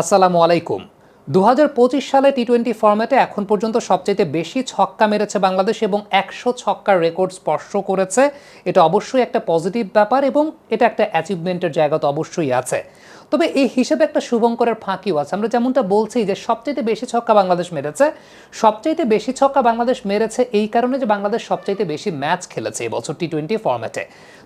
আসসালামু আলাইকুম। দু হাজার পঁচিশ সালে টি টোয়েন্টি ফরম্যাটে এখন পর্যন্ত সবচেয়ে বেশি ছক্কা মেরেছে বাংলাদেশ এবং একশো ছক্কার রেকর্ড স্পর্শ করেছে। এটা অবশ্যই একটা পজিটিভ ব্যাপার এবং এটা একটা অ্যাচিভমেন্টের জায়গা তো অবশ্যই আছে। তবে এই হিসেবে একটা শুভঙ্করের ফাঁকিও আছে। আমরা যেমনটা বলছি যে সবচাইতে বেশি ছক্কা বাংলাদেশ মেরেছে, সবচাইতে বেশি ছক্কা বাংলাদেশ মেরেছে এই কারণে যে বাংলাদেশ সবচাইতে বেশি ম্যাচ খেলেছে এবছর টি টোয়েন্টি ফরম্যাটে।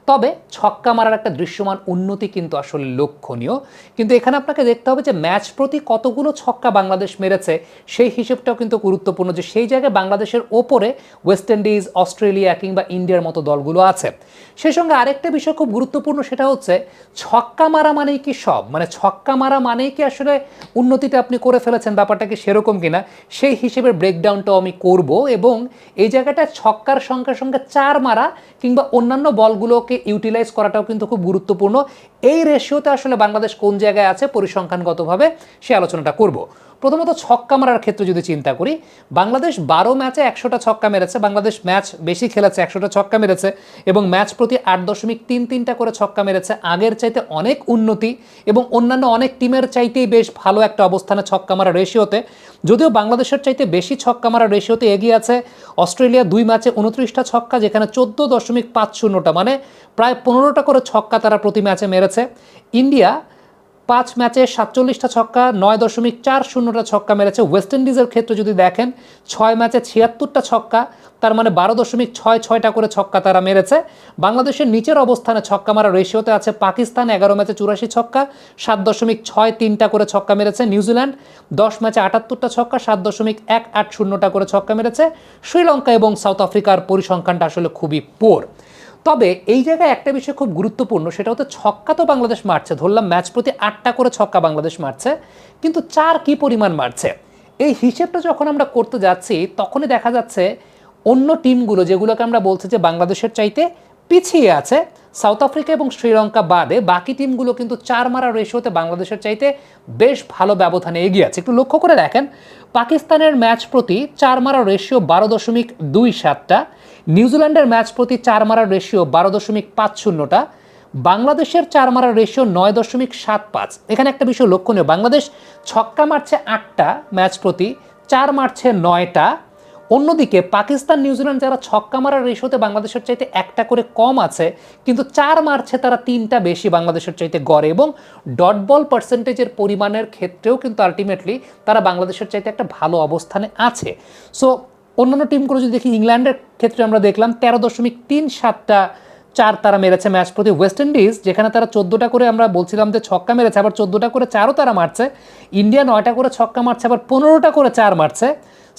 তবে ছক্কা মারার একটা দৃশ্যমান উন্নতি কিন্তু আসলে লক্ষণীয়। কিন্তু এখানে আপনাকে দেখতে হবে যে ম্যাচ প্রতি কতগুলো ছক্কা বাংলাদেশ মেরেছে, সেই হিসেবটাও কিন্তু গুরুত্বপূর্ণ যে সেই জায়গায় বাংলাদেশের ওপরে ওয়েস্ট ইন্ডিজ, অস্ট্রেলিয়া কিংবা ইন্ডিয়ার মতো দলগুলো আছে। সেই সঙ্গে আরেকটা বিষয় খুব গুরুত্বপূর্ণ সেটা হচ্ছে ছক্কা মারা মানেই কি সব? মানে ছক্কা মারা মানেই কি আসলে উন্নতিটা আপনি করে ফেলেছেন ব্যাপারটা কি সেরকম কিনা? সেই হিসেবে ব্রেকডাউনটাও আমি করব এবং এই জায়গাটায় ছক্কার সঙ্গে সঙ্গে চার মারা কিংবা অন্যান্য বলগুলোকে ইউটিলাইজ করাটাও কিন্তু খুব গুরুত্বপূর্ণ। এই রেশিওতে আসলে বাংলাদেশ কোন জায়গায় আছে পরিসংখ্যানগতভাবে সে আলোচনাটা করব। প্রথমত ছক্কা মারার ক্ষেত্রে যদি চিন্তা করি, বাংলাদেশ বারো ম্যাচে একশোটা ছক্কা মেরেছে, বাংলাদেশ ম্যাচ বেশি খেলেছে, একশোটা ছক্কা মেরেছে এবং ম্যাচ প্রতি আট দশমিক তিন তিনটা করে ছক্কা মেরেছে, আগের চাইতে অনেক উন্নতি এবং অন্যান্য অনেক টিমের চাইতেই বেশ ভালো একটা অবস্থানে ছক্কা মারা রেশিওতে যদিও বাংলাদেশের চাইতে বেশি ছক্কা মারা রেশিওতে এগিয়ে আছে, অস্ট্রেলিয়া দুই ম্যাচে উনত্রিশটা ছক্কা, যেখানে চোদ্দ দশমিক পাঁচ শূন্যটা মানে প্রায় পনেরোটা করে ছক্কা তারা প্রতি ম্যাচে মেরেছে। ইন্ডিয়া পাঁচ ম্যাচে সাতচল্লিশটা ছক্কা, নয় দশমিক চার শূন্যটা ছক্কা মেরেছে। ওয়েস্ট ইন্ডিজের ক্ষেত্রে যদি দেখেন, ছয় ম্যাচে ছিয়াত্তরটা ছক্কা, তার মানে বারো দশমিক ছয় ছয়টা করে ছক্কা তারা মেরেছে। বাংলাদেশের নিচের অবস্থানে ছক্কা মারা রেশিওতে আছে পাকিস্তান, এগারো ম্যাচে চুরাশি ছক্কা, সাত দশমিক ছয় তিনটা করে ছক্কা মেরেছে নিউজিল্যান্ড, দশ ম্যাচে আটাত্তরটা ছক্কা, সাত দশমিক এক আট শূন্যটা করে ছক্কা মেরেছে। শ্রীলঙ্কা এবং সাউথ আফ্রিকার পরিসংখ্যানটা আসলে খুবই পোর তবে এই জায়গায় একটা বিষয় খুব গুরুত্বপূর্ণ, সেটা হচ্ছে ছক্কা তো বাংলাদেশ মারছে। ধরলাম ম্যাচ প্রতি আটটা করে ছক্কা বাংলাদেশ মারছে, কিন্তু চার কি পরিমাণ মারছে? এই হিসেবটা যখন আমরা করতে যাচ্ছি, তখনই দেখা যাচ্ছে অন্য টিমগুলো যেগুলোকে আমরা বলছি যে বাংলাদেশের চাইতে পিছিয়ে আছে, সাউথ আফ্রিকা এবং শ্রীলঙ্কা বাদে বাকি টিমগুলো কিন্তু চার মারা রেশিওতে বাংলাদেশের চাইতে বেশ ভালো ব্যবধানে এগিয়ে আছে। একটু লক্ষ্য করে দেখেন, পাকিস্তানের ম্যাচ প্রতি চার মারা রেশিও বারো দশমিক দুই সাতটা নিউজিল্যান্ডের ম্যাচ প্রতি চার মারার রেশিও বারো দশমিক পাঁচ শূন্যটা, বাংলাদেশের চার মারার রেশিও নয় দশমিক সাত পাঁচ। এখানে একটা বিষয় লক্ষণীয়, বাংলাদেশ ছক্কা মারছে আটটা ম্যাচ প্রতি, চার মারছে নয়টা। অন্যদিকে পাকিস্তান, নিউজিল্যান্ড যারা ছক্কা মারার রেশিওতে বাংলাদেশের চাইতে একটা করে কম আছে, কিন্তু চার মারছে তারা তিনটা বেশি বাংলাদেশের চাইতে গড়ে এবং ডট বল পার্সেন্টেজের পরিমাণের ক্ষেত্রেও কিন্তু আলটিমেটলি তারা বাংলাদেশের চাইতে একটা ভালো অবস্থানে আছে। সো অন্যান্য টিমগুলো যদি দেখি, ইংল্যান্ডের ক্ষেত্রে আমরা দেখলাম তেরো দশমিক তিন সাতটা চার তারা মেরেছে ম্যাচ প্রতি ওয়েস্ট ইন্ডিজ, যেখানে তারা চোদ্দোটা করে আমরা বলছিলাম যে ছক্কা মেরেছে, আবার চোদ্দোটা করে চারও তারা মারছে। ইন্ডিয়া নয়টা করে ছক্কা মারছে, আবার পনেরোটা করে চার মারছে।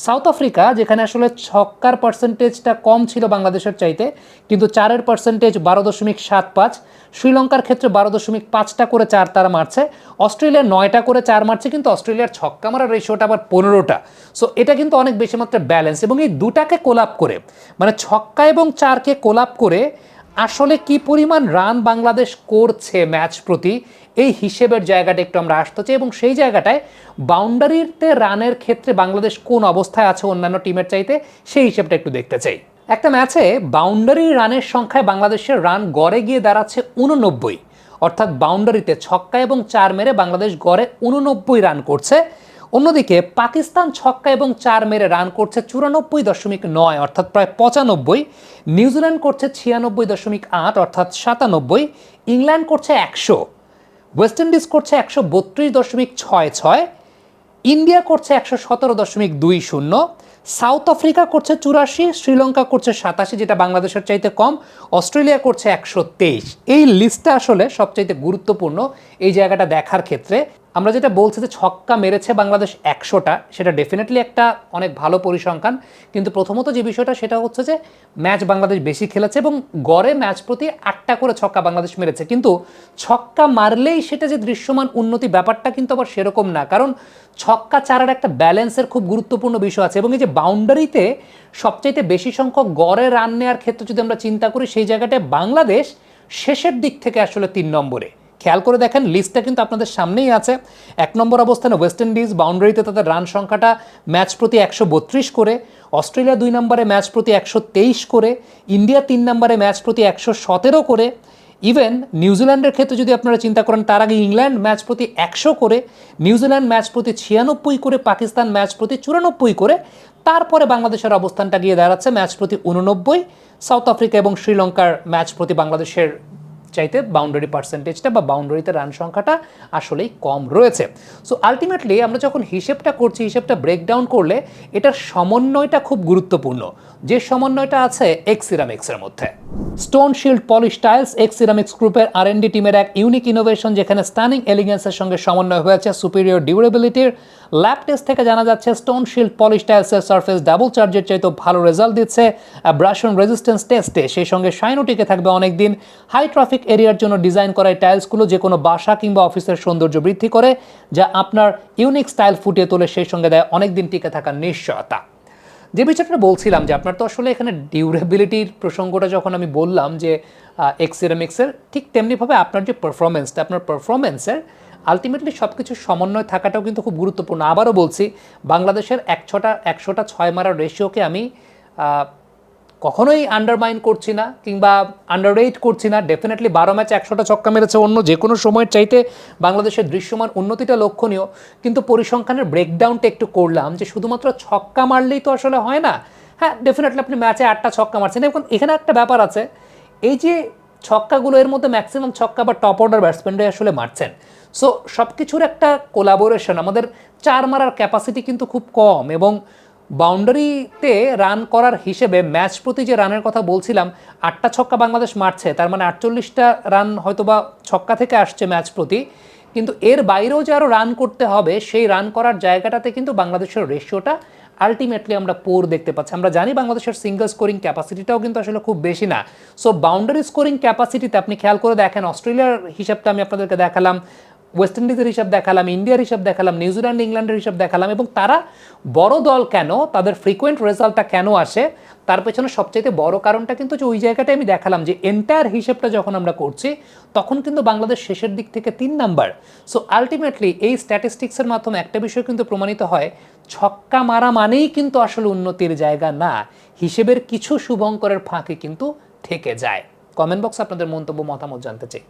সাউথ আফ্রিকা, যেখানে আসলে ছক্কার পার্সেন্টেজটা কম ছিল বাংলাদেশের চাইতে, কিন্তু চারের পার্সেন্টেজ বারো দশমিক সাত পাঁচ, শ্রীলঙ্কার ক্ষেত্রে বারো দশমিক পাঁচটা করে চার তারা মারছে অস্ট্রেলিয়া নয়টা করে চার মারছে, কিন্তু অস্ট্রেলিয়ার ছক্কা মারার রেশিওটা আবার পনেরোটা। সো এটা কিন্তু অনেক বেশি মাত্রায় ব্যালেন্স এবং এই দুটাকে কোলাপ করে মানে ছক্কা এবং চারকে কোলাপ করে আসলে কি পরিমাণ রান বাংলাদেশ করছে ম্যাচ প্রতি? এই হিসেবের জায়গাটা একটু আমরা আসতে চাই এবং সেই জায়গাটায় বাউন্ডারিতে রানের ক্ষেত্রে বাংলাদেশ কোন অবস্থায় আছে অন্যান্য টিমের চাইতে, সেই হিসেবটা একটু দেখতে চাই। একটা ম্যাচে বাউন্ডারি রানের সংখ্যায় বাংলাদেশের রান গড়ে গিয়ে দাঁড়াচ্ছে উননব্বই। অর্থাৎ বাউন্ডারিতে ছক্কা এবং চার মেরে বাংলাদেশ গড়ে উননব্বই রান করছে। অন্যদিকে পাকিস্তান ছক্কা এবং চার মেরে রান করছে চুরানব্বই দশমিক নয়, অর্থাৎ প্রায় পঁচানব্বই। নিউজিল্যান্ড করছে ছিয়ানব্বই দশমিক আট, অর্থাৎ সাতানব্বই। ইংল্যান্ড করছে একশো। ওয়েস্ট ইন্ডিজ করছে একশো বত্রিশ দশমিক ছয় ছয়। ইন্ডিয়া করছে একশো সতেরো দশমিক দুই শূন্য। সাউথ আফ্রিকা করছে চুরাশি, শ্রীলঙ্কা করছে সাতাশি, যেটা বাংলাদেশের চাইতে কম। অস্ট্রেলিয়া করছে একশো তেইশ। এই লিস্টটা আসলে সবচাইতে গুরুত্বপূর্ণ, এই জায়গাটা দেখার ক্ষেত্রে। আমরা যেটা বলছি যে ছক্কা মেরেছে বাংলাদেশ একশোটা, সেটা ডেফিনেটলি একটা অনেক ভালো পরিসংখ্যান। কিন্তু প্রথমত যে বিষয়টা, সেটা হচ্ছে যে ম্যাচ বাংলাদেশ বেশি খেলেছে এবং গড়ে ম্যাচ প্রতি আটটা করে ছক্কা বাংলাদেশ মেরেছে। কিন্তু ছক্কা মারলেই সেটা যে দৃশ্যমান উন্নতি ব্যাপারটা কিন্তু আবার সেরকম না। কারণ ছক্কা চারার একটা ব্যালেন্সের খুব গুরুত্বপূর্ণ বিষয় আছে এবং এই যে বাউন্ডারিতে সবচাইতে বেশি সংখ্যক গড়ে রান নেওয়ার ক্ষেত্রে যদি আমরা চিন্তা করি, সেই জায়গাটায় বাংলাদেশ শেষের দিক থেকে আসলে তিন নম্বরে। খেয়াল করে দেখেন লিস্টটা কিন্তু আপনাদের সামনেই আছে। এক নম্বর অবস্থানে ওয়েস্ট ইন্ডিজ বাউন্ডারিতে তাদের রান সংখ্যাটা ম্যাচ প্রতি একশো বত্রিশ করে অস্ট্রেলিয়া দুই নম্বরে ম্যাচ প্রতি একশো তেইশ করে ইন্ডিয়া তিন নম্বরে ম্যাচ প্রতি একশো সতেরো করে। ইভেন নিউজিল্যান্ডের ক্ষেত্রে যদি আপনারা চিন্তা করেন, তার আগে ইংল্যান্ড ম্যাচ প্রতি একশো করে নিউজিল্যান্ড ম্যাচ প্রতি ছিয়ানব্বই করে পাকিস্তান ম্যাচ প্রতি চুরানব্বই করে। তারপরে বাংলাদেশের অবস্থানটা গিয়ে দাঁড়াচ্ছে ম্যাচ প্রতি উননব্বই সাউথ আফ্রিকা এবং শ্রীলঙ্কার ম্যাচ প্রতি বাংলাদেশের চাইতে বাউন্ডারি পার্সেন্টেজটা বা বাউন্ডারিতে রান সংখ্যাটা আসলেই কম রয়েছে। সো আলটিমেটলি আমরা যখন হিসেবটা করছি, হিসেবটা ব্রেকডাউন করলে এটার সমন্বয়টা খুব গুরুত্বপূর্ণ। যে সমন্বয়টা আছে এক্সিরাম এক্সের মধ্যে। Stone shield polish tiles X ceramics গ্রুপের আর ডি টিমের এক ইউনিক ইনোভেশন যেখানে স্টানিং এলিগেন্সের সঙ্গে সমন্বয় হয়েছে সুপিরিয়র ডিউরেবিলিটির ল্যাব টেস্ট থেকে জানা যাচ্ছে স্টোন শিল্ড পলিশ টাইলসের সার্ফেস ডাবল চার্জের চাইতে ভালো রেজাল্ট দিচ্ছে। ব্রাশন রেজিস্ট্যান্স টেস্টে সেই সঙ্গে শাইনও টিকে থাকবে অনেক দিন হাই ট্রাফিক এরিয়ার জন্য ডিজাইন করা টাইলসগুলো যে কোনো বাসা কিংবা অফিসের সৌন্দর্য বৃদ্ধি করে, যা আপনার ইউনিক স্টাইল ফুটিয়ে তোলে, সেই সঙ্গে দেয় অনেক দিন টিকে থাকার নিশ্চয়তা। যে বিষয়টা বলছিলাম যে আপনার তো আসলে এখানে ডিউরেবিলিটির প্রসঙ্গটা যখন আমি বললাম যে এক্সিরামিক্সের ঠিক তেমনিভাবে আপনার যে পারফরমেন্সটা আপনার পারফরমেন্সের আলটিমেটলি সব কিছু সমন্বয় থাকাটাও কিন্তু খুব গুরুত্বপূর্ণ। আবারও বলছি, বাংলাদেশের একশোটা একশোটা ছয় মারার রেশিওকে আমি কখনোই আন্ডারমাইন করছি না কিংবা আন্ডার করছি না। ডেফিনেটলি বারো ম্যাচ একশোটা ছক্কা মেরেছে অন্য যে কোনো সময়ের চাইতে বাংলাদেশের দৃশ্যমান উন্নতিটা লক্ষণীয়। কিন্তু পরিসংখ্যানের ব্রেকডাউনটা একটু করলাম যে শুধুমাত্র ছক্কা মারলেই তো আসলে হয় না। হ্যাঁ ডেফিনেটলি আপনি ম্যাচে আটটা ছক্কা মারছেন। এখন এখানে একটা ব্যাপার আছে, এই যে ছক্কাগুলো এর মধ্যে ম্যাক্সিমাম ছক্কা বা টপ অর্ডার ব্যাটসম্যানরাই আসলে মারছেন। সো সব কিছুর একটা কোলাবোরেশন আমাদের চার মারার ক্যাপাসিটি কিন্তু খুব কম এবং বাউন্ডারিতে রান করার হিসেবে ম্যাচ প্রতি যে রানের কথা বলছিলাম, আটটা ছক্কা বাংলাদেশ মারছে, তার মানে আটচল্লিশটা রান হয়তোবা ছক্কা থেকে আসছে ম্যাচ প্রতি। কিন্তু এর বাইরেও যে আরও রান করতে হবে, সেই রান করার জায়গাটাতে কিন্তু বাংলাদেশের রেশিওটা আলটিমেটলি আমরা পোর দেখতে পাচ্ছি। আমরা জানি বাংলাদেশের সিঙ্গল স্কোরিং ক্যাপাসিটিটাও কিন্তু আসলে খুব বেশি না। সো বাউন্ডারি স্কোরিং ক্যাপাসিটিতে আপনি খেয়াল করে দেখেন, অস্ট্রেলিয়ার হিসাবটা আমি আপনাদেরকে দেখালাম। ওয়েস্ট ইন্ডিজের হিসাব দেখালাম ইন্ডিয়ার হিসাব দেখালাম নিউজিল্যান্ড ইংল্যান্ডের হিসাব দেখালাম এবং তারা বড় দল কেন, তাদের ফ্রিকোয়েন্ট রেজাল্টটা কেন আসে, তার পেছনে সবচেয়ে বড় কারণটা কিন্তু ওই জায়গাটায় আমি দেখালাম যে এন্টায়ার হিসেবটা যখন আমরা করছি, তখন কিন্তু বাংলাদেশ শেষের দিক থেকে তিন নাম্বার সো আলটিমেটলি এই স্ট্যাটিস্টিক্সের মাধ্যমে একটা বিষয় কিন্তু প্রমাণিত হয়, ছক্কা মারা মানেই কিন্তু আসলে উন্নতির জায়গা না, হিসেবের কিছু শুভঙ্করের ফাঁকে কিন্তু থেকে যায়। কমেন্ট বক্সে আপনাদের মন্তব্য, মতামত জানতে চাই।